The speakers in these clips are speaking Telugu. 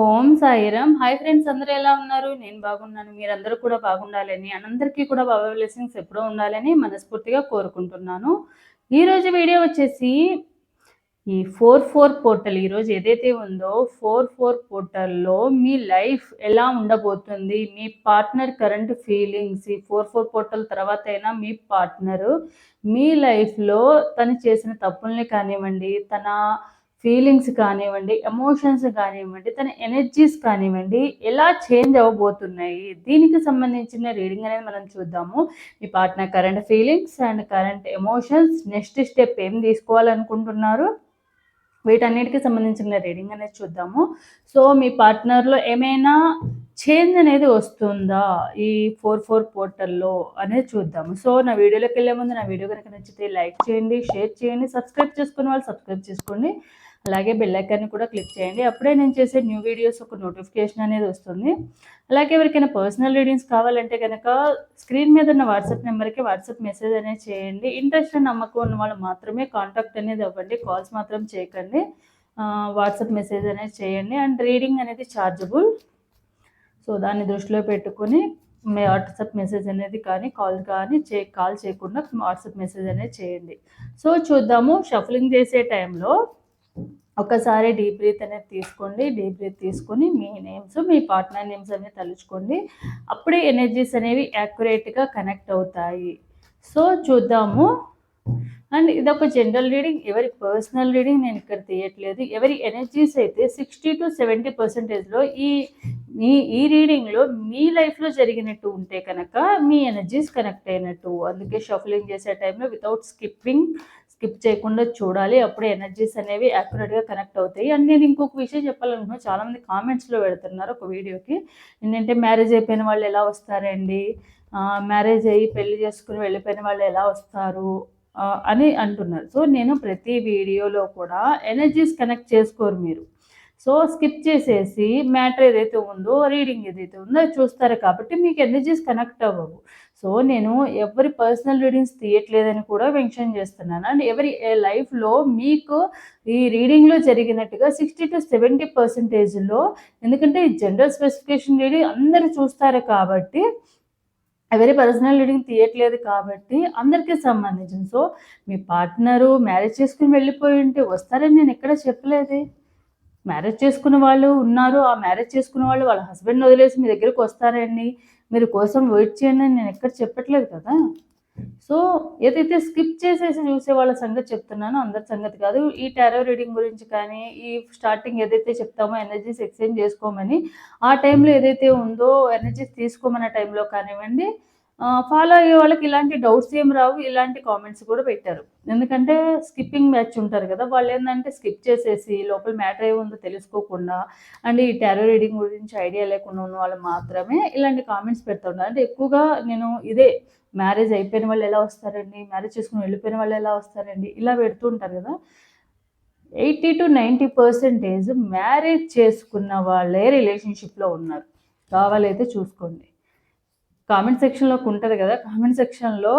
ఓం సాయిరామ్. హాయ్ ఫ్రెండ్స్ అందరూ ఎలా ఉన్నారు? నేను బాగున్నాను. మీరందరూ కూడా బాగుండాలని అందరికీ కూడా బాబా బ్లెస్సింగ్స్ ఎప్పుడూ ఉండాలని మనస్ఫూర్తిగా కోరుకుంటున్నాను. ఈరోజు వీడియో వచ్చేసి ఈ ఫోర్ ఫోర్ పోర్టల్ ఈరోజు ఏదైతే ఉందో ఫోర్ ఫోర్ పోర్టల్లో మీ లైఫ్ ఎలా ఉండబోతుంది మీ పార్ట్నర్ కరెంట్ ఫీలింగ్స్ ఈ ఫోర్ ఫోర్ పోర్టల్ తర్వాత అయినా మీ పార్ట్నరు మీ లైఫ్లో తను చేసిన తప్పుల్ని కానివ్వండి తన ఫీలింగ్స్ కానివ్వండి ఎమోషన్స్ కానివ్వండి తన ఎనర్జీస్ కానివ్వండి ఎలా చేంజ్ అవ్వబోతున్నాయి? దీనికి సంబంధించిన రీడింగ్ అనేది మనం చూద్దాము. మీ partner current feelings and current emotions next step ఏం తీసుకోవాలనుకుంటున్నారు? వీటన్నిటికి సంబంధించిన రీడింగ్ అనేది చూద్దాము. సో మీ పార్ట్నర్లో ఏమైనా చేంజ్ అనేది వస్తుందా? ఈ ఫోర్ ఫోర్ పోర్టల్లో అనేది చూద్దాము. సో నా వీడియోలోకి వెళ్ళే ముందు నా వీడియో కనుక నచ్చితే లైక్ చేయండి షేర్ చేయండి సబ్స్క్రైబ్ చేసుకునే వాళ్ళు సబ్స్క్రైబ్ చేసుకోండి. అలాగే బెల్లైకాన్ని కూడా క్లిక్ చేయండి. అప్పుడే నేను చేసే న్యూ వీడియోస్ ఒక నోటిఫికేషన్ అనేది వస్తుంది. అలాగే ఎవరికైనా పర్సనల్ రీడింగ్స్ కావాలంటే కనుక స్క్రీన్ మీద ఉన్న వాట్సాప్ నెంబర్కి వాట్సాప్ మెసేజ్ అనేది చేయండి. ఇంట్రెస్ట్ నమ్మకం ఉన్న వాళ్ళు మాత్రమే కాంటాక్ట్ అనేది అవ్వండి. కాల్స్ మాత్రం చేయకండి. వాట్సాప్ మెసేజ్ అనేది చేయండి. అండ్ రీడింగ్ అనేది ఛార్జబుల్ సో దాన్ని దృష్టిలో పెట్టుకొని మీ వాట్సాప్ మెసేజ్ అనేది కానీ కాల్ కానీ చే కాల్ చేయకుండా వాట్సాప్ మెసేజ్ అనేది చేయండి. సో చూద్దాము. షఫలింగ్ చేసే టైంలో ఒకసారి డీప్ బ్రీత్ అనేది తీసుకోండి. డీప్ బ్రీత్ తీసుకొని మీ నేమ్స్ మీ పార్ట్నర్ నేమ్స్ అనేది తలుచుకోండి. అప్పుడే ఎనర్జీస్ అనేవి యాక్యురేట్గా కనెక్ట్ అవుతాయి. సో చూద్దాము. అండ్ ఇది ఒక జనరల్ రీడింగ్ ఎవరి పర్సనల్ రీడింగ్ నేను ఇక్కడ తీయట్లేదు. ఎవరి ఎనర్జీస్ అయితే సిక్స్టీ టు సెవెంటీ పర్సెంటేజ్లో ఈ మీ ఈ రీడింగ్లో మీ లైఫ్లో జరిగినట్టు ఉంటే కనుక మీ ఎనర్జీస్ కనెక్ట్ అయినట్టు. అందుకే షఫలింగ్ చేసే టైంలో వితౌట్ స్కిప్పింగ్ స్కిప్ చేయకుండా చూడాలి. అప్పుడే ఎనర్జీస్ అనేవి యాక్యురేట్గా కనెక్ట్ అవుతాయి. అండ్ నేను ఇంకొక విషయం చెప్పాలనుకున్నాను చాలామంది కామెంట్స్లో పెడుతున్నారు ఒక వీడియోకి. ఏంటంటే మ్యారేజ్ అయిపోయిన వాళ్ళు ఎలా వస్తారండి? మ్యారేజ్ అయ్యి పెళ్ళి చేసుకుని వెళ్ళిపోయిన వాళ్ళు ఎలా వస్తారు? అని అంటున్నారు. సో నేను ప్రతి వీడియోలో కూడా ఎనర్జీస్ కనెక్ట్ చేసుకోరు మీరు. సో స్కిప్ చేసేసి మ్యాటర్ ఏదైతే ఉందో రీడింగ్ ఏదైతే ఉందో చూస్తారు కాబట్టి మీకు ఎనర్జీస్ కనెక్ట్ అవ్వవు. సో నేను ఎవరి పర్సనల్ రీడింగ్స్ తీయట్లేదని కూడా మెన్షన్ చేస్తున్నాను. అండ్ ఎవరి లైఫ్లో మీకు ఈ రీడింగ్లో జరిగినట్టుగా సిక్స్టీ టు సెవెంటీ పర్సెంటేజ్లో ఎందుకంటే జనరల్ స్పెసిఫికేషన్ రీడింగ్ అందరు చూస్తారు కాబట్టి ఎవరి పర్సనల్ రీడింగ్ తీయట్లేదు కాబట్టి అందరికీ సంబంధించింది. సో మీ పార్ట్నరు మ్యారేజ్ చేసుకుని వెళ్ళిపోయి ఉంటే వస్తారని నేను ఎక్కడ చెప్పలేదు. మ్యారేజ్ చేసుకున్న వాళ్ళు ఉన్నారు. ఆ మ్యారేజ్ చేసుకున్న వాళ్ళు వాళ్ళ హస్బెండ్ వదిలేసి మీ దగ్గరకు వస్తారండి. మీరు కోసం వెయిట్ చేయండి అని నేను ఎక్కడ చెప్పట్లేదు కదా. సో ఏదైతే స్కిప్ చేసేసి చూసే వాళ్ళ సంగతి చెప్తున్నానో అందరి సంగతి కాదు. ఈ టారో రీడింగ్ గురించి కానీ ఈ స్టార్టింగ్ ఏదైతే చెప్తామో ఎనర్జీస్ ఎక్స్చేంజ్ చేసుకోమని ఆ టైంలో ఏదైతే ఉందో ఎనర్జీస్ తీసుకోమన్న టైంలో కానివ్వండి ఫాలో అయ్యే వాళ్ళకి ఇలాంటి డౌట్స్ ఏం రావు ఇలాంటి కామెంట్స్ కూడా పెట్టారు. ఎందుకంటే స్కిప్పింగ్ మ్యాచ్ ఉంటారు కదా వాళ్ళు ఏంటంటే స్కిప్ చేసేసి లోపల మ్యాటర్ ఏముందో తెలుసుకోకుండా అండ్ ఈ టారో రీడింగ్ గురించి ఐడియా లేకుండా ఉన్న వాళ్ళు మాత్రమే ఇలాంటి కామెంట్స్ పెడుతుంటారు అంటే ఎక్కువగా నేను ఇదే మ్యారేజ్ అయిపోయిన వాళ్ళు ఎలా వస్తారండి మ్యారేజ్ చేసుకుని వెళ్ళిపోయిన వాళ్ళు ఎలా వస్తారండి ఇలా పెడుతూ ఉంటారు కదా. Eighty to ninety percentage marriage చేసుకున్న వాళ్ళే రిలేషన్షిప్లో ఉన్నారు. కావాలైతే చూసుకోండి. కామెంట్ సెక్షన్లోకి ఉంటుంది కదా కామెంట్ సెక్షన్లో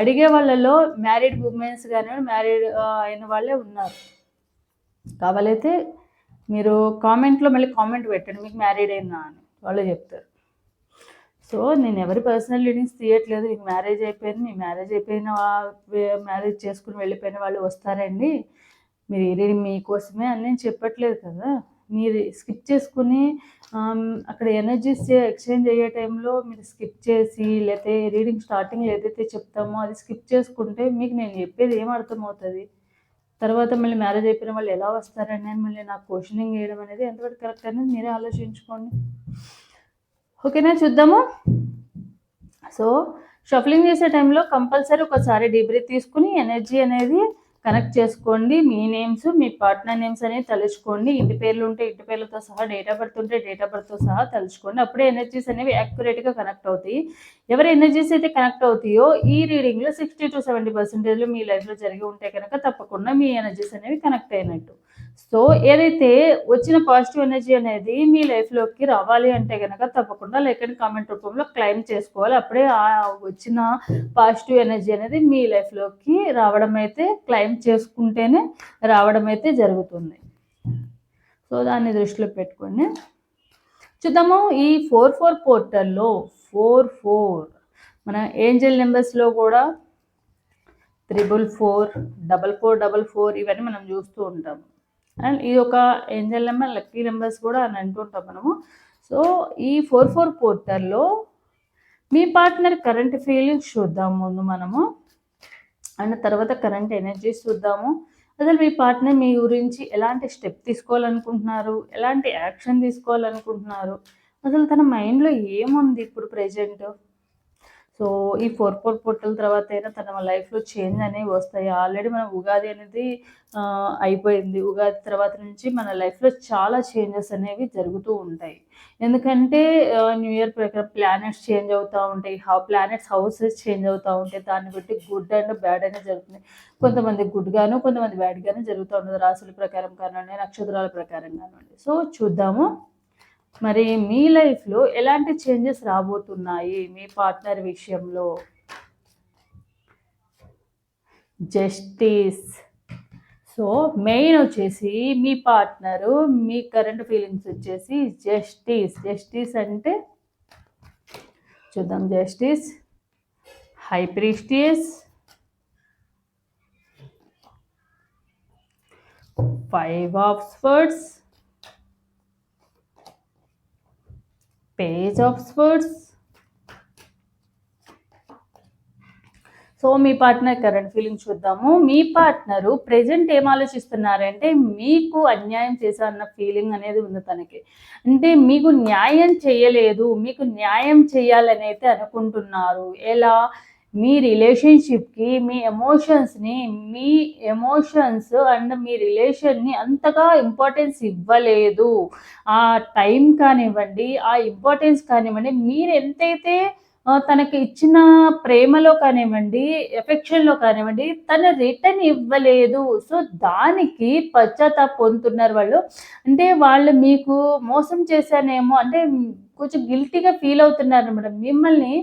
అడిగే వాళ్ళలో మ్యారీడ్ ఉమెన్స్ కానీ మ్యారీడ్ అయిన వాళ్ళే ఉన్నారు. కావాలైతే మీరు కామెంట్లో మళ్ళీ కామెంట్ పెట్టండి మీకు మ్యారీడ్ అయినా అని వాళ్ళే చెప్తారు. సో నేను ఎవరి పర్సనల్ రీడింగ్స్ తీయట్లేదు మీకు మ్యారేజ్ అయిపోయింది మీ మ్యారేజ్ అయిపోయిన మ్యారేజ్ చేసుకుని వెళ్ళిపోయిన వాళ్ళు వస్తారండి. మీరు రీడింగ్ మీకోసమే అని నేను చెప్పట్లేదు కదా. మీరు స్కిప్ చేసుకుని అక్కడ ఎనర్జీస్ ఎక్స్చేంజ్ అయ్యే టైంలో మీరు స్కిప్ చేసి లేకపోతే రీడింగ్ స్టార్టింగ్ ఏదైతే చెప్తామో అది స్కిప్ చేసుకుంటే మీకు నేను చెప్పేది ఏం అర్థమవుతుంది? తర్వాత మళ్ళీ మ్యారేజ్ అయిపోయిన వాళ్ళు ఎలా వస్తారని మళ్ళీ నాకు క్వశ్చనింగ్ చేయడం అనేది ఎంతవరకు కరెక్ట్ అనేది మీరే ఆలోచించుకోండి. ఓకేనా చూద్దాము. సో షఫలింగ్ చేసే టైంలో కంపల్సరీ ఒకసారి డిబ్రీ తీసుకుని ఎనర్జీ అనేది కనెక్ట్ చేసుకోండి. మీ నేమ్స్ మీ పార్ట్నర్ నేమ్స్ అనేవి తలుచుకోండి. ఇంటి పేర్లు ఉంటే ఇంటి పేర్లతో సహా డేట్ ఆఫ్ బర్త్ ఉంటే డేట్ ఆఫ్ బర్త్తో సహా తలుచుకోండి. అప్పుడే ఎనర్జీస్ అనేవి యాక్యురేట్గా కనెక్ట్ అవుతాయి. ఎవరి ఎనర్జీస్ అయితే కనెక్ట్ అవుతాయో ఈ రీడింగ్లో సిక్స్టీ టు సెవెంటీ పర్సెంటేజ్లు మీ లైఫ్లో జరిగి ఉంటే కనుక తప్పకుండా మీ ఎనర్జీస్ అనేవి కనెక్ట్ అయినట్టు. సో ఏదైతే వచ్చిన పాజిటివ్ ఎనర్జీ అనేది మీ లైఫ్లోకి రావాలి అంటే కనుక తప్పకుండా లేకని కామెంట్ రూపంలో క్లైమ్ చేసుకోవాలి. అప్పుడే ఆ వచ్చిన పాజిటివ్ ఎనర్జీ అనేది మీ లైఫ్లోకి రావడం అయితే క్లైమ్ చేసుకుంటేనే రావడం అయితే జరుగుతుంది. సో దాన్ని దృష్టిలో పెట్టుకొని చూద్దాము ఈ ఫోర్ ఫోర్ పోర్టల్లో ఫోర్ ఫోర్ మన ఏంజల్ నెంబర్స్లో కూడా triple four double four double four ఇవన్నీ మనం చూస్తూ ఉంటాము. అండ్ ఇది ఒక ఏంజల్ నెంబర్ లక్కీ నెంబర్స్ కూడా అని అంటుంటాం మనము. సో ఈ ఫోర్ ఫోర్ పోర్టల్లో మీ పార్ట్నర్ కరెంట్ ఫీలింగ్స్ చూద్దాం ముందు మనము. అండ్ తర్వాత కరెంట్ ఎనర్జీస్ చూద్దాము. అసలు మీ పార్ట్నర్ మీ గురించి ఎలాంటి స్టెప్ తీసుకోవాలనుకుంటున్నారు? ఎలాంటి యాక్షన్ తీసుకోవాలనుకుంటున్నారు? అసలు తన మైండ్లో ఏముంది ఇప్పుడు ప్రజెంట్? సో ఈ ఫోర్ ఫోర్ పొట్టల తర్వాత అయినా తన లైఫ్లో చేంజ్ అనేవి వస్తాయి. ఆల్రెడీ మన ఉగాది అనేది అయిపోయింది. ఉగాది తర్వాత నుంచి మన లైఫ్లో చాలా చేంజెస్ అనేవి జరుగుతూ ఉంటాయి. ఎందుకంటే న్యూ ఇయర్ ప్రకారం ప్లానెట్స్ చేంజ్ అవుతూ ఉంటాయి. హౌ ప్లానెట్స్ హౌసెస్ చేంజ్ అవుతూ ఉంటాయి. దాన్ని బట్టి గుడ్ అండ్ బ్యాడ్ అనేది జరుగుతుంది. కొంతమంది గుడ్గాను కొంతమంది బ్యాడ్గాను జరుగుతూ ఉంటుంది రాసుల ప్రకారం కానివ్వండి నక్షత్రాల ప్రకారం కానివ్వండి. సో చూద్దాము. మరి మీ లైఫ్లో ఎలాంటి చేంజెస్ రాబోతున్నాయి మీ పార్ట్నర్ విషయంలో? జస్టిస్ సో మెయిన్ వచ్చేసి మీ పార్ట్నరు మీ కరెంట్ ఫీలింగ్స్ వచ్చేసి జస్టిస్ జస్టిస్ అంటే చూద్దాం justice high priestess five of swords page of swords so me partner current feeling చూద్దాము. మీ పార్ట్నరు ప్రజెంట్ ఏం ఆలోచిస్తున్నారంటే మీకు అన్యాయం చేశా అన్న ఫీలింగ్ అనేది ఉంది తనకి. అంటే మీకు న్యాయం చేయలేదు మీకు న్యాయం చేయాలని అయితే అనుకుంటున్నారు. ఎలా? మీ రిలేషన్షిప్కి మీ ఎమోషన్స్ని మీ ఎమోషన్స్ అండ్ మీ రిలేషన్ని అంతగా ఇంపార్టెన్స్ ఇవ్వలేదు. ఆ టైం కానివ్వండి ఆ ఇంపార్టెన్స్ కానివ్వండి మీరు ఎంతైతే తనకి ఇచ్చిన ప్రేమలో కానివ్వండి ఎఫెక్షన్లో కానివ్వండి తన రిటర్న్ ఇవ్వలేదు. సో దానికి పశ్చాత్తాప పొందుతున్నారు వాళ్ళు. అంటే వాళ్ళు మీకు మోసం చేశానేమో అంటే కొంచెం గిల్టీగా ఫీల్ అవుతున్నారు మేడం మిమ్మల్ని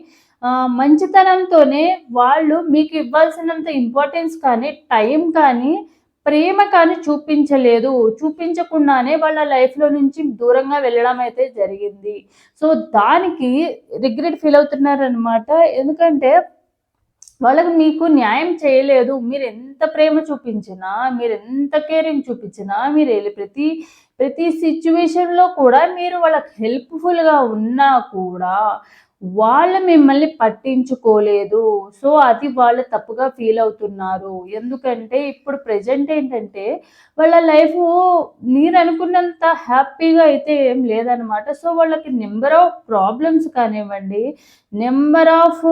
మంచితనంతోనే వాళ్ళు మీకు ఇవ్వాల్సినంత ఇంపార్టెన్స్ కానీ టైం కానీ ప్రేమ కానీ చూపించలేదు. చూపించకుండానే వాళ్ళ లైఫ్లో నుంచి దూరంగా వెళ్ళడం అయితే జరిగింది. సో దానికి రిగ్రెట్ ఫీల్ అవుతున్నారనమాట ఎందుకంటే వాళ్ళకి మీకు న్యాయం చేయలేదు. మీరు ఎంత ప్రేమ చూపించినా మీరు ఎంత కేరింగ్ చూపించినా మీరు ప్రతి ప్రతి సిచ్యువేషన్లో కూడా మీరు వాళ్ళకి హెల్ప్ఫుల్గా ఉన్నా కూడా వాళ్ళు మిమ్మల్ని పట్టించుకోలేదు. సో అది వాళ్ళు తప్పుగా ఫీల్ అవుతున్నారు. ఎందుకంటే ఇప్పుడు ప్రజెంట్ ఏంటంటే వాళ్ళ లైఫ్ మీరు అనుకున్నంత హ్యాపీగా అయితే ఏం లేదనమాట. సో వాళ్ళకి నెంబర్ ఆఫ్ ప్రాబ్లమ్స్ కానివ్వండి నెంబర్ ఆఫ్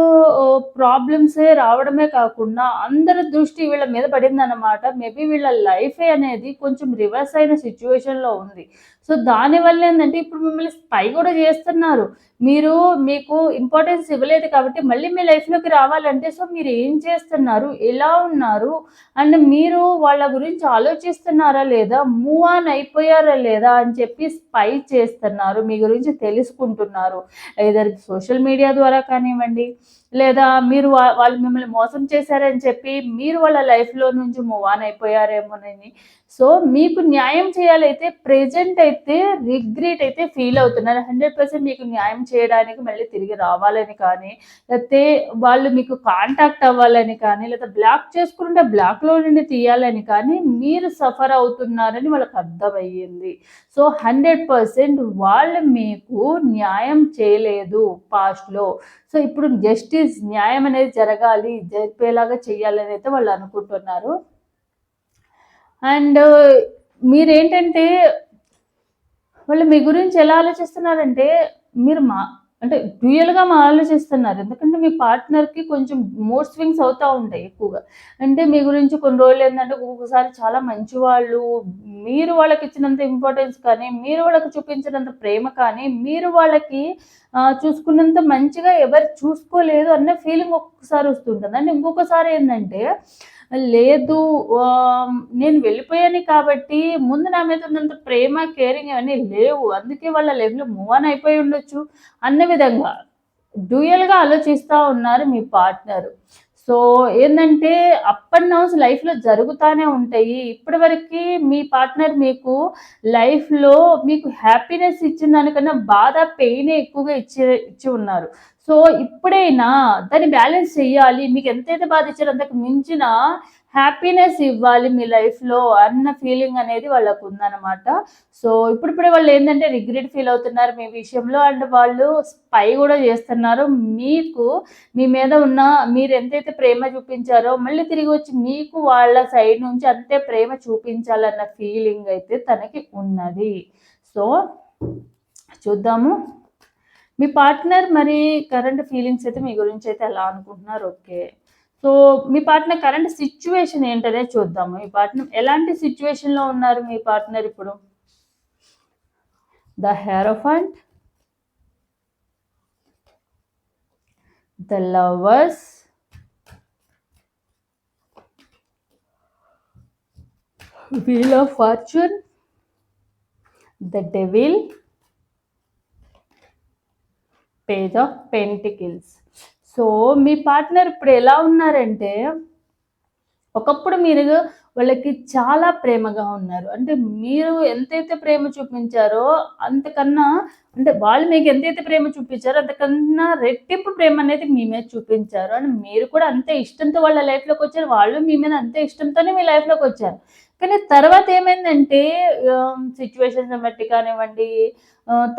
ప్రాబ్లమ్సే రావడమే కాకుండా అందరి దృష్టి వీళ్ళ మీద పడిందనమాట. మేబీ వీళ్ళ లైఫే అనేది కొంచెం రివర్స్ అయిన సిచ్యువేషన్లో ఉంది. సో దానివల్ల ఏంటంటే ఇప్పుడు మిమ్మల్ని స్పై కూడా చేస్తున్నారు. మీరు మీకు ఇంపార్టెన్స్ ఇవ్వలేదు కాబట్టి మళ్ళీ మీ లైఫ్లోకి రావాలంటే సో మీరు ఏం చేస్తున్నారు? ఎలా ఉన్నారు? అండ్ మీరు వాళ్ళ గురించి ఆలోచిస్తున్నారా లేదా? మూవ్ ఆన్ అయిపోయారా లేదా? అని చెప్పి స్పై చేస్తున్నారు. మీ గురించి తెలుసుకుంటున్నారు. ఏదర్ సోషల్ మీడియా ద్వారా కానివ్వండి లేదా మీరు వాళ్ళు మిమ్మల్ని మోసం చేశారని చెప్పి మీరు వాళ్ళ లైఫ్లో నుంచి మూవ్ ఆన్ అయిపోయారేమోనని సో మీకు న్యాయం చేయాలైతే ప్రెజెంట్ అయితే రిగ్రెట్ అయితే ఫీల్ అవుతున్నారు. హండ్రెడ్ పర్సెంట్ మీకు న్యాయం చేయడానికి మళ్ళీ తిరిగి రావాలని కానీ లేకపోతే వాళ్ళు మీకు కాంటాక్ట్ అవ్వాలని కానీ లేదా బ్లాక్ చేసుకుంటే బ్లాక్లో నుండి తీయాలని కానీ మీరు సఫర్ అవుతున్నారని వాళ్ళకి అర్థమయ్యింది. సో హండ్రెడ్ పర్సెంట్ వాళ్ళు మీకు న్యాయం చేయలేదు పాస్ట్లో సో ఇప్పుడు జస్టిస్ న్యాయం అనేది జరగాలి జరిపేలాగా చేయాలని అయితే వాళ్ళు అనుకుంటున్నారు. అండ్ మీరేంటంటే వాళ్ళు మీ గురించి ఎలా ఆలోచిస్తున్నారంటే మీరు మా అంటే డ్యూయల్గా మా ఆలోచిస్తున్నారు. ఎందుకంటే మీ పార్ట్నర్కి కొంచెం మోర్ స్వింగ్స్ అవుతూ ఉంటాయి ఎక్కువగా. అంటే మీ గురించి కొన్ని రోజులు ఏంటంటే ఒక్కొక్కసారి చాలా మంచి వాళ్ళు మీరు వాళ్ళకి ఇచ్చినంత ఇంపార్టెన్స్ కానీ మీరు వాళ్ళకి చూపించినంత ప్రేమ కానీ మీరు వాళ్ళకి చూసుకున్నంత మంచిగా ఎవరు చూసుకోలేదు అన్న ఫీలింగ్ ఒక్కొక్కసారి వస్తుంటుంది. అండ్ ఇంకొకసారి ఏంటంటే లేదు నేను వెళ్ళిపోయాను కాబట్టి ముందు నా మీద ఉన్నంత ప్రేమ కేరింగ్ అవన్నీ లేవు. అందుకే వాళ్ళ లైఫ్లో మూవ్ ఆన్ అయిపోయి ఉండొచ్చు అన్న విధంగా డ్యూయల్గా ఆలోచిస్తూ ఉన్నారు మీ పార్ట్నర్ సో ఏంటంటే అప్ అండ్ డౌన్స్ లైఫ్లో జరుగుతూనే ఉంటాయి. ఇప్పటి వరకు మీ పార్ట్నర్ మీకు లైఫ్లో మీకు హ్యాపీనెస్ ఇచ్చిన దానికన్నా బాధ పెయినే ఎక్కువగా ఇచ్చి ఇచ్చి ఉన్నారు. సో ఇప్పుడైనా దాన్ని బ్యాలెన్స్ చేయాలి. మీకు ఎంతైతే బాధ ఇచ్చారో అంతకు మించిన హ్యాపీనెస్ ఇవ్వాలి మీ లైఫ్లో అన్న ఫీలింగ్ అనేది వాళ్ళకు ఉందన్నమాట సో ఇప్పుడిప్పుడే వాళ్ళు ఏంటంటే రిగ్రెట్ ఫీల్ అవుతున్నారు మీ విషయంలో అండ్ వాళ్ళు స్పై కూడా చేస్తున్నారు. మీకు మీ మీద ఉన్న మీరు ఎంతైతే ప్రేమ చూపించారో మళ్ళీ తిరిగి వచ్చి మీకు వాళ్ళ సైడ్ నుంచి అంతే ప్రేమ చూపించాలన్న ఫీలింగ్ అయితే తనకి ఉన్నది. సో చూద్దాము. మీ పార్ట్నర్ మరి కరెంట్ ఫీలింగ్స్ అయితే మీ గురించి అయితే ఎలా అనుకుంటున్నారు? ఓకే. సో మీ పార్ట్నర్ కరెంట్ సిచ్యువేషన్ ఏంటనే చూద్దాము. మీ పార్ట్నర్ ఎలాంటి సిచ్యువేషన్లో ఉన్నారు మీ పార్ట్నర్ ఇప్పుడు? The hierophant the lovers wheel of fortune the devil page of pentacles so me partner ఇప్పుడు ఎలా ఉన్నారంటే ఒకప్పుడు మీరు వాళ్ళకి చాలా ప్రేమగా ఉన్నారు. అంటే మీరు ఎంతైతే ప్రేమ చూపించారో అంతకన్నా అంటే వాళ్ళు మీకు ఎంతైతే ప్రేమ చూపించారో అంతకన్నా రెట్టింపు ప్రేమ అనేది మీ మీద చూపించారు. అండ్ మీరు కూడా అంతే ఇష్టంతో వాళ్ళ లైఫ్లోకి వచ్చారు. వాళ్ళు మీ మీద అంతే ఇష్టంతోనే మీ లైఫ్లోకి వచ్చారు. కానీ తర్వాత ఏమైందంటే సిచ్యువేషన్స్ బట్టి కానివ్వండి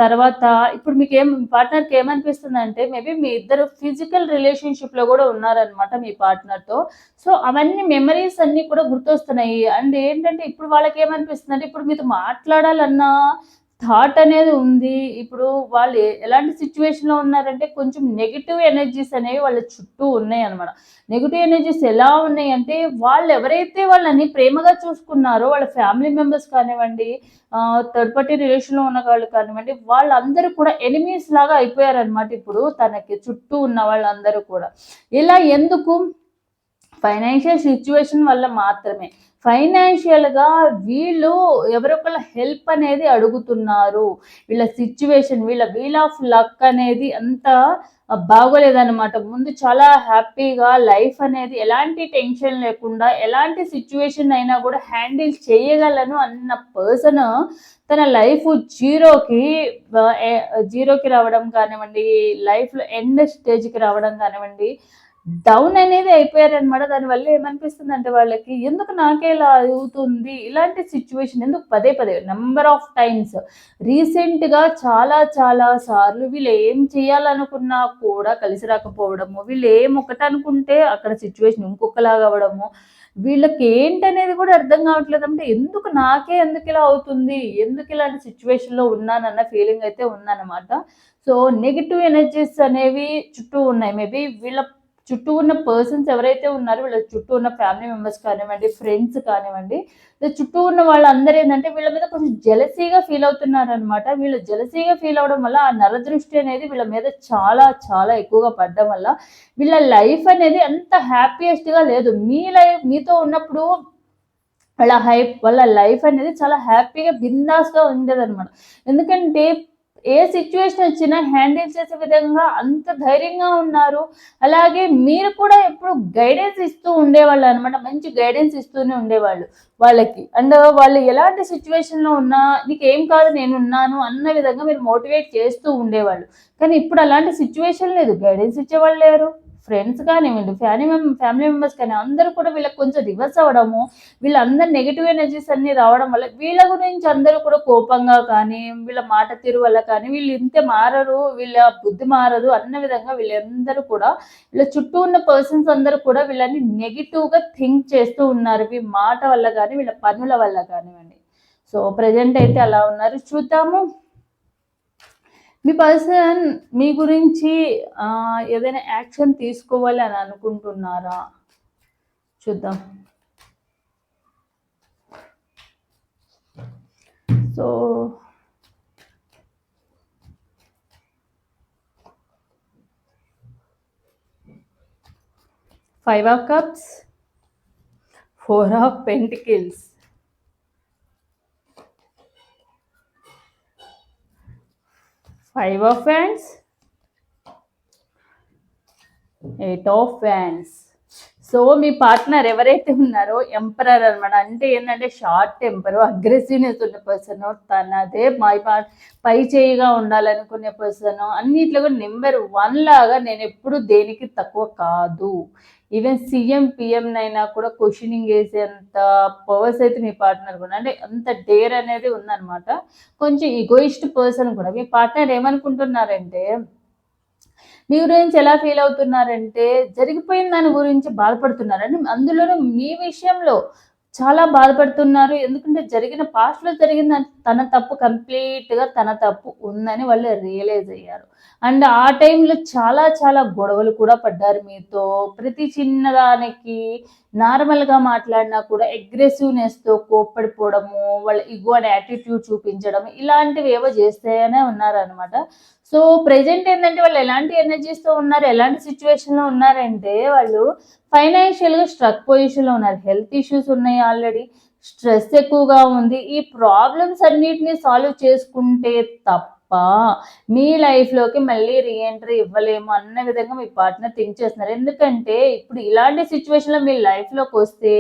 తర్వాత ఇప్పుడు మీకు ఏం పార్ట్నర్కి ఏమనిపిస్తుంది అంటే మేబీ మీ ఇద్దరు ఫిజికల్ రిలేషన్షిప్లో కూడా ఉన్నారనమాట మీ పార్ట్నర్తో సో అవన్నీ మెమరీస్ అన్నీ కూడా గుర్తొస్తున్నాయి. అండ్ ఏంటంటే ఇప్పుడు వాళ్ళకి ఏమనిపిస్తుంది అంటే ఇప్పుడు మీతో మాట్లాడాలన్నా థాట్ అనేది ఉంది. ఇప్పుడు వాళ్ళు ఎలాంటి సిచ్యువేషన్లో ఉన్నారంటే కొంచెం నెగిటివ్ ఎనర్జీస్ అనేవి వాళ్ళ చుట్టూ ఉన్నాయి అనమాట నెగిటివ్ ఎనర్జీస్ ఎలా ఉన్నాయి అంటే వాళ్ళు ఎవరైతే వాళ్ళని ప్రేమగా చూసుకున్నారో వాళ్ళ ఫ్యామిలీ మెంబర్స్ కానివ్వండి థర్డ్ పార్టీ రిలేషన్లో ఉన్న వాళ్ళు కానివ్వండి వాళ్ళందరూ కూడా ఎనిమీస్ లాగా అయిపోయారనమాట ఇప్పుడు తనకి చుట్టూ ఉన్న వాళ్ళందరూ కూడా. ఇలా ఎందుకు? ఫైనాన్షియల్ సిచ్యువేషన్ వల్ల మాత్రమే. ఫైనాన్షియల్గా వీళ్ళు ఎవరొకళ్ళ హెల్ప్ అనేది అడుగుతున్నారు. వీళ్ళ సిచ్యువేషన్ వీళ్ళ వీల్ ఆఫ్ లక్ అనేది అంత బాగోలేదన్నమాట. ముందు చాలా హ్యాపీగా లైఫ్ అనేది ఎలాంటి టెన్షన్ లేకుండా ఎలాంటి సిచ్యువేషన్ అయినా కూడా హ్యాండిల్ చేయగలను అన్న పర్సన్ తన లైఫ్ జీరోకి జీరోకి రావడం కానివ్వండి లైఫ్లో ఎండ్ స్టేజ్కి రావడం కానివ్వండి డౌన్ అనేది అయిపోయారనమాట దానివల్ల ఏమనిపిస్తుంది అంటే వాళ్ళకి ఎందుకు నాకే ఇలా అవుతుంది? ఇలాంటి సిచ్యువేషన్ ఎందుకు పదే పదే నెంబర్ ఆఫ్ టైమ్స్. రీసెంట్గా చాలా చాలా సార్లు వీళ్ళు ఏం చేయాలనుకున్నా కూడా కలిసి రాకపోవడము వీళ్ళు ఏం ఒకటి అనుకుంటే అక్కడ సిచ్యువేషన్ ఇంకొకలాగా అవ్వడము వీళ్ళకి ఏంటనేది కూడా అర్థం కావట్లేదు. అంటే ఎందుకు నాకే ఎందుకు ఇలా అవుతుంది? ఎందుకు ఇలాంటి సిచ్యువేషన్లో ఉన్నానన్న ఫీలింగ్ అయితే ఉందన్నమాట. సో నెగిటివ్ ఎనర్జీస్ అనేవి చుట్టూ ఉన్నాయి. మేబీ వీళ్ళ చుట్టూ ఉన్న పర్సన్స్ ఎవరైతే ఉన్నారో వీళ్ళ చుట్టూ ఉన్న ఫ్యామిలీ మెంబర్స్ కానివ్వండి ఫ్రెండ్స్ కానివ్వండి చుట్టూ ఉన్న వాళ్ళందరూ ఏంటంటే వీళ్ళ మీద కొంచెం జలసీగా ఫీల్ అవుతున్నారనమాట వీళ్ళు జలసీగా ఫీల్ అవడం వల్ల ఆ నరదృష్టి అనేది వీళ్ళ మీద చాలా చాలా ఎక్కువగా పడడం వల్ల వీళ్ళ లైఫ్ అనేది అంత హ్యాపీయెస్ట్గా లేదు. మీ లైఫ్ మీతో ఉన్నప్పుడు వాళ్ళ హైప్ వాళ్ళ లైఫ్ అనేది చాలా హ్యాపీగా బిందాస్గా ఉండేదన్నమాట. ఎందుకంటే ఏ సిచ్యువేషన్ వచ్చినా హ్యాండిల్ చేసే విధంగా అంత ధైర్యంగా ఉన్నారు. అలాగే మీరు కూడా ఎప్పుడు గైడెన్స్ ఇస్తూ ఉండేవాళ్ళు అనమాట మంచి గైడెన్స్ ఇస్తూనే ఉండేవాళ్ళు వాళ్ళకి. అండ్ వాళ్ళు ఎలాంటి సిచ్యువేషన్లో ఉన్నా నీకు ఏం కాదు నేను ఉన్నాను అన్న విధంగా మీరు మోటివేట్ చేస్తూ ఉండేవాళ్ళు. కానీ ఇప్పుడు అలాంటి సిచ్యువేషన్ లేదు. గైడెన్స్ ఇచ్చేవాళ్ళు లేరు. ఫ్రెండ్స్ కానివ్వండి ఫ్యామిలీ మెంబర్ ఫ్యామిలీ మెంబర్స్ కానీ అందరూ కూడా వీళ్ళకి కొంచెం రివర్స్ అవ్వడము వీళ్ళందరూ నెగిటివ్ ఎనర్జీస్ అన్ని రావడం వల్ల వీళ్ళ గురించి అందరూ కూడా కోపంగా కానీ వీళ్ళ మాట తీరు వల్ల కానీ వీళ్ళు ఇంతే మారరు వీళ్ళ బుద్ధి మారదు అన్న విధంగా వీళ్ళందరూ కూడా వీళ్ళ చుట్టూ ఉన్న పర్సన్స్ అందరూ కూడా వీళ్ళని నెగిటివ్గా థింక్ చేస్తూ ఉన్నారు. వీళ్ళ మాట వల్ల కానీ వీళ్ళ పనుల వల్ల కానివ్వండి. సో ప్రజెంట్ అయితే అలా ఉన్నారు. చూద్దాము. మీ పర్సన్ మీ గురించి ఏదైనా యాక్షన్ తీసుకోవాలి అని అనుకుంటున్నారా? చూద్దాం. So five of cups four of pentacles five of fans eight of fans so me partner ఎవరైతే ఉన్నారో ఎంపరర్ అనమాట అంటే ఏంటంటే షార్ట్ టెంపర్ అగ్రెసివ్నెస్ ఉన్న పర్సన్ తనదే మై పై చేయిగా ఉండాలనుకునే పర్సన్ అన్నిట్లో కూడా నెంబర్ వన్ లాగా నేను ఎప్పుడు దేనికి తక్కువ కాదు. ఈవెన్ సీఎం పిఎం అయినా కూడా క్వశ్చనింగ్ వేసేంత పవర్స్ అయితే మీ పార్ట్నర్ కూడా అంటే అంత డేర్ అనేది ఉందన్నమాట. కొంచెం ఈగోయిస్ట్ పర్సన్ కూడా. మీ పార్ట్నర్ ఏమనుకుంటున్నారంటే మీ గురించి ఎలా ఫీల్ అవుతున్నారంటే జరిగిపోయిన దాని గురించి బాధపడుతున్నారని అందులోనూ మీ విషయంలో చాలా బాధపడుతున్నారు. ఎందుకంటే జరిగిన పాస్ట్లో జరిగిన తన తప్పు కంప్లీట్గా తన తప్పు ఉందని వాళ్ళు రియలైజ్ అయ్యారు. అండ్ ఆ టైంలో చాలా చాలా గొడవలు కూడా పడ్డారు మీతో. ప్రతి చిన్నదానికి నార్మల్గా మాట్లాడినా కూడా అగ్రెసివ్నెస్తో కోప్పడిపోవడము వాళ్ళ ఇగో అనే యాటిట్యూడ్ చూపించడం ఇలాంటివి ఏవో చేస్తేనే ఉన్నారనమాట సో ప్రజెంట్ ఏంటంటే వాళ్ళు ఎలాంటి ఎనర్జీస్తో ఉన్నారు ఎలాంటి సిచ్యువేషన్లో ఉన్నారంటే వాళ్ళు ఫైనాన్షియల్గా స్ట్రక్ పొజిషన్లో ఉన్నారు. హెల్త్ ఇష్యూస్ ఉన్నాయి ఆల్రెడీ స్ట్రెస్ ఎక్కువగా ఉంది. ఈ ప్రాబ్లమ్స్ అన్నిటిని సాల్వ్ చేసుకుంటే తప్ప మీ లైఫ్లోకి మళ్ళీ రీఎంట్రీ ఇవ్వలేము అన్న విధంగా మీ పార్ట్నర్ థింక్ చేస్తున్నారు. ఎందుకంటే ఇప్పుడు ఇలాంటి సిచ్యువేషన్లో మీ లైఫ్లోకి వస్తే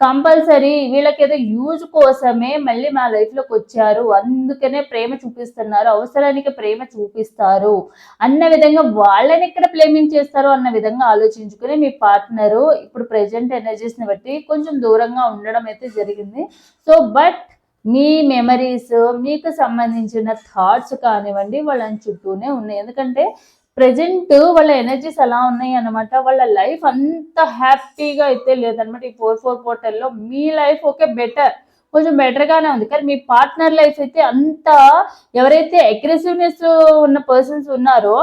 కంపల్సరీ వీళ్ళకి ఏదో యూజ్ కోసమే మళ్ళీ మా లైఫ్లోకి వచ్చారు. అందుకనే ప్రేమ చూపిస్తున్నారు. అవసరానికి ప్రేమ చూపిస్తారు. అన్న విధంగా వాళ్ళని ఎక్కడ ప్లేమింగ్ చేస్తారు అన్న విధంగా ఆలోచించుకుని మీ పార్ట్నరు ఇప్పుడు ప్రజెంట్ ఎనర్జీస్ని బట్టి కొంచెం దూరంగా ఉండడం అయితే జరిగింది. సో బట్ మీ మెమరీస్ మీకు సంబంధించిన థాట్స్ కానివ్వండి వాళ్ళని చుట్టూనే ఉన్నాయి. ఎందుకంటే ప్రజెంట్ వాళ్ళ ఎనర్జీస్ ఎలా ఉన్నాయి అనమాట వాళ్ళ లైఫ్ అంత హ్యాపీగా అయితే లేదనమాట ఈ ఫోర్ ఫోర్ పోర్టల్లో మీ లైఫ్ ఓకే బెటర్ కొంచెం బెటర్గానే ఉంది. కానీ మీ పార్ట్నర్ లైఫ్ అయితే అంత ఎవరైతే అగ్రెసివ్నెస్ ఉన్న పర్సన్స్ ఉన్నారో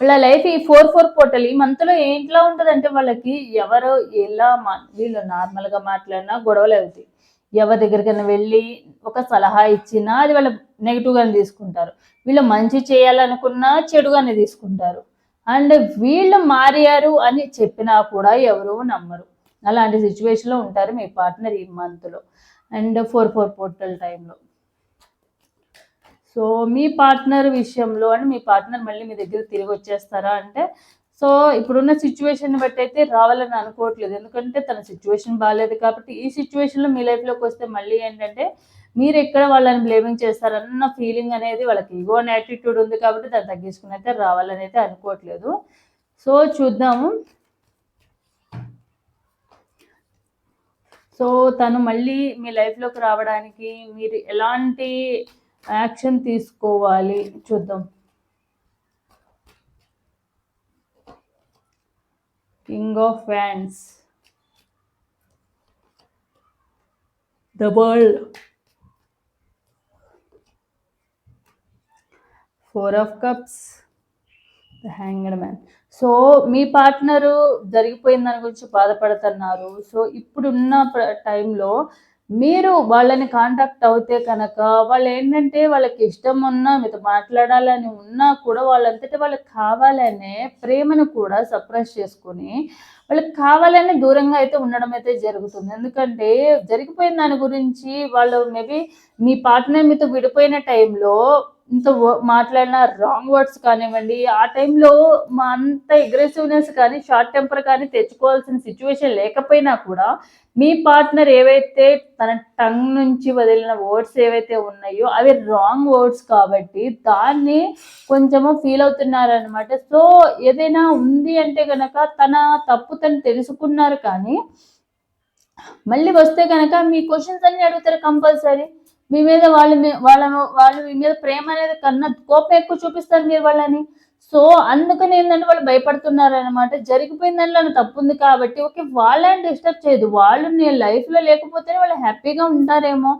వాళ్ళ లైఫ్ ఈ ఫోర్ ఫోర్ పోర్టల్ ఈ మంత్లో ఏంట్లో ఉంటుందంటే వాళ్ళకి ఎవరు ఎలా మా వీళ్ళు నార్మల్గా మాట్లాడినా గొడవలు అవుతాయి. ఎవరి దగ్గరికైనా వెళ్ళి ఒక సలహా ఇచ్చినా అది వాళ్ళ నెగిటివ్గానే తీసుకుంటారు. వీళ్ళు మంచి చేయాలనుకున్నా చెడుగానే తీసుకుంటారు. అండ్ వీళ్ళు మారారు అని చెప్పినా కూడా ఎవరు నమ్మరు. అలాంటి సిచ్యువేషన్లో ఉంటారు మీ పార్ట్నర్ ఈ మంత్లో అండ్ ఫోర్ ఫోర్ పోర్టల్ టైంలో సో మీ పార్ట్నర్ విషయంలో అని మీ పార్ట్నర్ మళ్ళీ మీ దగ్గర తిరిగి వచ్చేస్తారా అంటే సో ఇప్పుడున్న సిచ్యువేషన్ బట్టి అయితే రావాలని అనుకోవట్లేదు. ఎందుకంటే తన సిచ్యువేషన్ బాగాలేదు కాబట్టి ఈ సిచ్యువేషన్లో మీ లైఫ్లోకి వస్తే మళ్ళీ ఏంటంటే మీరు ఎక్కడ వాళ్ళని బ్లేమింగ్ చేస్తారన్న ఫీలింగ్ అనేది వాళ్ళకి ఈగో అనే యాటిట్యూడ్ ఉంది కాబట్టి దాన్ని తగ్గించుకుని అయితే రావాలని అయితే అనుకోవట్లేదు. సో చూద్దాము. సో తను మళ్ళీ మీ లైఫ్లోకి రావడానికి మీరు ఎలాంటి యాక్షన్ తీసుకోవాలి? చూద్దాం. King of wands. The world four of cups the hanged man so me partner జరిగిపోయిన దాని గురించి బాధపడుతున్నారు. సో ఇప్పుడున్న టైంలో మీరు వాళ్ళని కాంటాక్ట్ అవుతే కనుక వాళ్ళు ఏంటంటే వాళ్ళకి ఇష్టం ఉన్నా మీతో మాట్లాడాలని ఉన్నా కూడా వాళ్ళంతటి వాళ్ళకి కావాలనే ప్రేమను కూడా సప్రెస్ చేసుకుని వాళ్ళకి కావాలని దూరంగా అయితే ఉండడం అయితే జరుగుతుంది. ఎందుకంటే జరిగిపోయిన దాని గురించి వాళ్ళు మేబీ మీ పార్ట్నర్ మీతో విడిపోయిన టైంలో ఇంత మాట్లాడిన రాంగ్ వర్డ్స్ కానివ్వండి ఆ టైంలో మా అంత అగ్రెసివ్నెస్ కానీ షార్ట్ టెంపర్ కానీ తెచ్చుకోవాల్సిన సిచ్యువేషన్ లేకపోయినా కూడా మీ పార్ట్నర్ ఏవైతే తన టంగ్ నుంచి వదిలిన వర్డ్స్ ఏవైతే ఉన్నాయో అవి రాంగ్ వర్డ్స్ కాబట్టి దాన్ని కొంచెము ఫీల్ అవుతున్నారనమాట సో ఏదైనా ఉంది అంటే కనుక తన తప్పు తను తెలుసుకున్నారు కానీ మళ్ళీ వస్తే కనుక మీ క్వశ్చన్స్ అన్ని అడుగుతారు కంపల్సరీ మీ మీద వాళ్ళు వాళ్ళ వాళ్ళు మీ మీద ప్రేమ అనేది కన్నా కోపం ఎక్కువ చూపిస్తారు మీరు వాళ్ళని. సో అందుకని ఏంటంటే వాళ్ళు భయపడుతున్నారు అనమాట జరిగిపోయిన దాంట్లో తప్పు ఉంది కాబట్టి ఓకే వాళ్ళని డిస్టర్బ్ చేయదు. వాళ్ళు నేను లైఫ్లో లేకపోతేనే వాళ్ళు హ్యాపీగా ఉంటారేమో.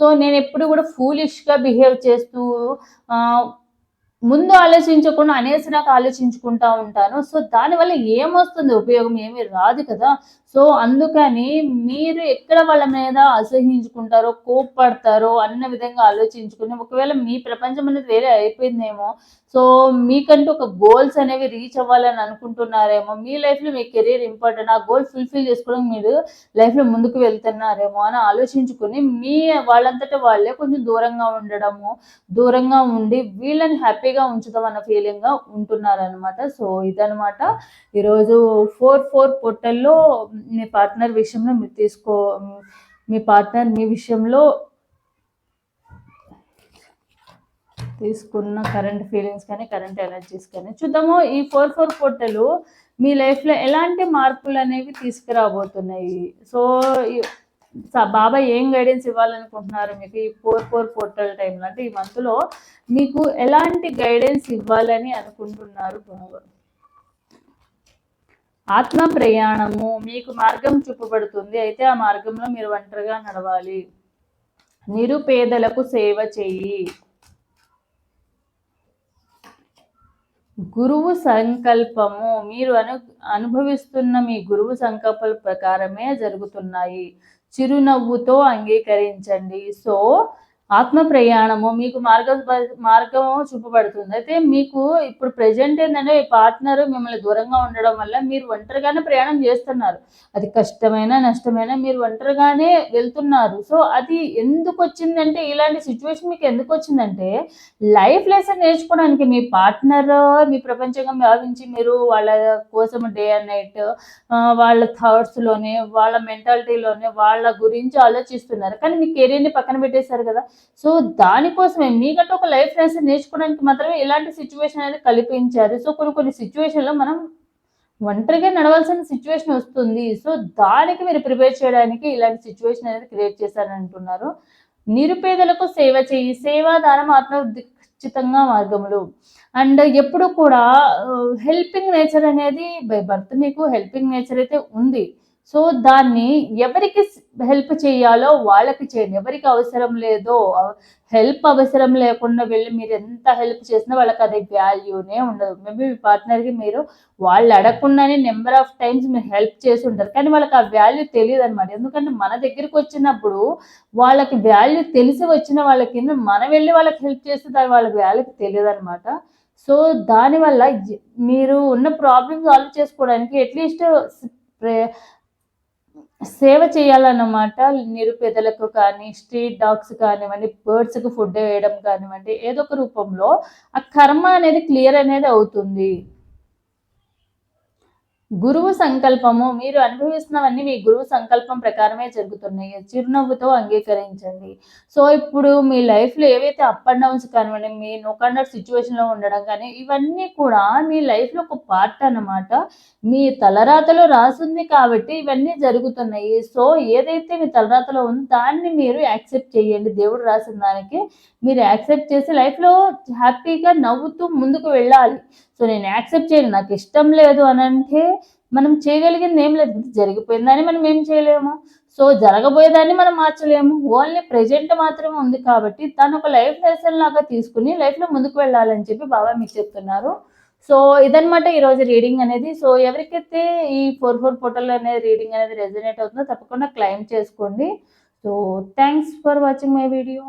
సో నేను ఎప్పుడు కూడా ఫూలిష్గా బిహేవ్ చేస్తూ ముందు ఆలోచించకుండా అనేసి నాకు ఆలోచించుకుంటా ఉంటాను. సో దానివల్ల ఏమొస్తుంది? ఉపయోగం ఏమీ రాదు కదా. సో అందుకని మీరు ఎక్కడ వాళ్ళ మీద అసహించుకుంటారో కోప్పడతారో అన్న విధంగా ఆలోచించుకుని ఒకవేళ మీ ప్రపంచం అనేది వేరే అయిపోయిందేమో సో మీకంటూ ఒక గోల్స్ అనేవి రీచ్ అవ్వాలని అనుకుంటున్నారేమో మీ లైఫ్లో మీ కెరీర్ ఇంపార్టెంట్ ఆ గోల్ ఫుల్ఫిల్ చేసుకోవడం మీరు లైఫ్లో ముందుకు వెళ్తున్నారేమో అని ఆలోచించుకుని మీ వాళ్ళంతటా వాళ్ళే కొంచెం దూరంగా ఉండడము దూరంగా ఉండి వీళ్ళని హ్యాపీగా ఉంచుదాం అన్న ఫీలింగ్గా ఉంటున్నారనమాట సో ఇదనమాట ఈరోజు ఫోర్ ఫోర్ పొట్టల్లో మీ పార్ట్నర్ విషయంలో మీరు తీసుకో మీ పార్ట్నర్ మీ విషయంలో తీసుకున్న కరెంట్ ఫీలింగ్స్ కానీ కరెంట్ ఎనర్జీస్ కానీ. చూద్దాము ఈ ఫోర్ ఫోర్ పొట్టలు మీ లైఫ్లో ఎలాంటి మార్పులు అనేవి తీసుకురాబోతున్నాయి? సో బాబా ఏం గైడెన్స్ ఇవ్వాలనుకుంటున్నారు మీకు ఈ ఫోర్ ఫోర్ పోర్టల్ టైంలో అంటే ఈ మంత్లో మీకు ఎలాంటి గైడెన్స్ ఇవ్వాలని అనుకుంటున్నారు బాబా? ఆత్మ ప్రయాణము మీకు మార్గం చూపబడుతుంది. అయితే ఆ మార్గంలో మీరు ఒంటరిగా నడవాలి. నిరుపేదలకు సేవ చెయ్యి గురువు సంకల్పము. మీరు అను అనుభవిస్తున్న మీ గురువు సంకల్ప ప్రకారమే జరుగుతున్నాయి. చిరునవ్వుతో అంగీకరించండి. సో ఆత్మ ప్రయాణము మీకు మార్గం మార్గం చూపబడుతుంది. అయితే మీకు ఇప్పుడు ప్రజెంట్ ఏంటంటే ఈ పార్ట్నర్ మిమ్మల్ని దూరంగా ఉండడం వల్ల మీరు ఒంటరిగానే ప్రయాణం చేస్తున్నారు. అది కష్టమైన నష్టమైన మీరు ఒంటరిగానే వెళ్తున్నారు. సో అది ఎందుకు వచ్చిందంటే ఇలాంటి సిచ్యువేషన్ మీకు ఎందుకు వచ్చిందంటే లైఫ్ లెసన్ నేర్చుకోవడానికి మీ పార్ట్నర్ మీ ప్రపంచంగా భావించి మీరు వాళ్ళ కోసం డే అండ్ నైట్ వాళ్ళ థాట్స్లోనే వాళ్ళ మెంటాలిటీలోనే వాళ్ళ గురించి ఆలోచిస్తున్నారు. కానీ మీ కెరీర్ని పక్కన పెట్టేశారు కదా. సో దానికోసమే మీకంటే ఒక లైఫ్ లెసన్ నేర్చుకోవడానికి మాత్రమే ఇలాంటి సిచ్యువేషన్ అనేది కల్పించారు. సో కొన్ని కొన్ని సిచ్యువేషన్లో మనం ఒంటరిగా నడవాల్సిన సిచ్యువేషన్ వస్తుంది. సో దానికి మీరు ప్రిపేర్ చేయడానికి ఇలాంటి సిచ్యువేషన్ అనేది క్రియేట్ చేశారని అంటున్నారు నిరుపేదలకు సేవ చేయి సేవాదానం ఖచ్చితంగా మార్గములు. అండ్ ఎప్పుడు కూడా హెల్పింగ్ నేచర్ అనేది బై బర్త్ మీకు హెల్పింగ్ నేచర్ అయితే ఉంది. సో దాన్ని ఎవరికి హెల్ప్ చేయాలో వాళ్ళకి చేయండి. ఎవరికి అవసరం లేదో హెల్ప్ అవసరం లేకుండా వెళ్ళి మీరు ఎంత హెల్ప్ చేసినా వాళ్ళకి అది వాల్యూనే ఉండదు. మేబీ మీ పార్ట్నర్కి మీరు వాళ్ళు అడగకుండానే నెంబర్ ఆఫ్ టైమ్స్ మీరు హెల్ప్ చేసి ఉంటారు. కానీ వాళ్ళకి ఆ వాల్యూ తెలియదు అనమాట ఎందుకంటే మన దగ్గరికి వచ్చినప్పుడు వాళ్ళకి వాల్యూ తెలిసి వచ్చిన వాళ్ళకి మనం వెళ్ళి వాళ్ళకి హెల్ప్ చేస్తే దాని వాళ్ళకి వాల్యూ తెలియదు అనమాట సో దానివల్ల మీరు ఉన్న ప్రాబ్లమ్ సాల్వ్ చేసుకోవడానికి అట్లీస్ట్ సేవ చేయాలన్నమాట. నిరుపేదలకు కానీ స్ట్రీట్ డాగ్స్ కానివ్వండి బర్డ్స్కి ఫుడ్ వేయడం కానివ్వండి ఏదో ఒక రూపంలో ఆ కర్మ అనేది క్లియర్ అనేది అవుతుంది. గురువు సంకల్పము మీరు అనుభవిస్తున్నవన్నీ మీ గురువు సంకల్పం ప్రకారమే జరుగుతున్నాయి. చిరునవ్వుతో అంగీకరించండి. సో ఇప్పుడు మీ లైఫ్లో ఏవైతే అప్ అండ్ డౌన్స్ కానివ్వండి మీ నోకండర్ సిచ్యువేషన్లో ఉండడం కానీ ఇవన్నీ కూడా మీ లైఫ్లో ఒక పార్ట్ అన్నమాట. మీ తలరాతలో రాసింది కాబట్టి ఇవన్నీ జరుగుతున్నాయి. సో ఏదైతే మీ తలరాతలో ఉందో దాన్ని మీరు యాక్సెప్ట్ చేయండి. దేవుడు రాసిన దానికి మీరు యాక్సెప్ట్ చేసి లైఫ్లో హ్యాపీగా నవ్వుతూ ముందుకు వెళ్ళాలి. సో నేను యాక్సెప్ట్ చేయను నాకు ఇష్టం లేదు అని అంటే మనం చేయగలిగింది ఏం లేదు. జరిగిపోయిందని మనం ఏం చేయలేము. సో జరగబోయేదాన్ని మనం మార్చలేము. ఓన్లీ ప్రెజెంట్ మాత్రమే ఉంది కాబట్టి తను ఒక లైఫ్ లెసన్ లాగా తీసుకుని లైఫ్లో ముందుకు వెళ్ళాలని చెప్పి బాబా మీకు చెప్తున్నారు. సో ఇదనమాట ఈరోజు రీడింగ్ అనేది. సో ఎవరికైతే ఈ ఫోర్ ఫోర్ పోర్టల్ అనేది రీడింగ్ అనేది రెజనేట్ అవుతుందో తప్పకుండా క్లైమ్ చేసుకోండి. So thanks for watching my video.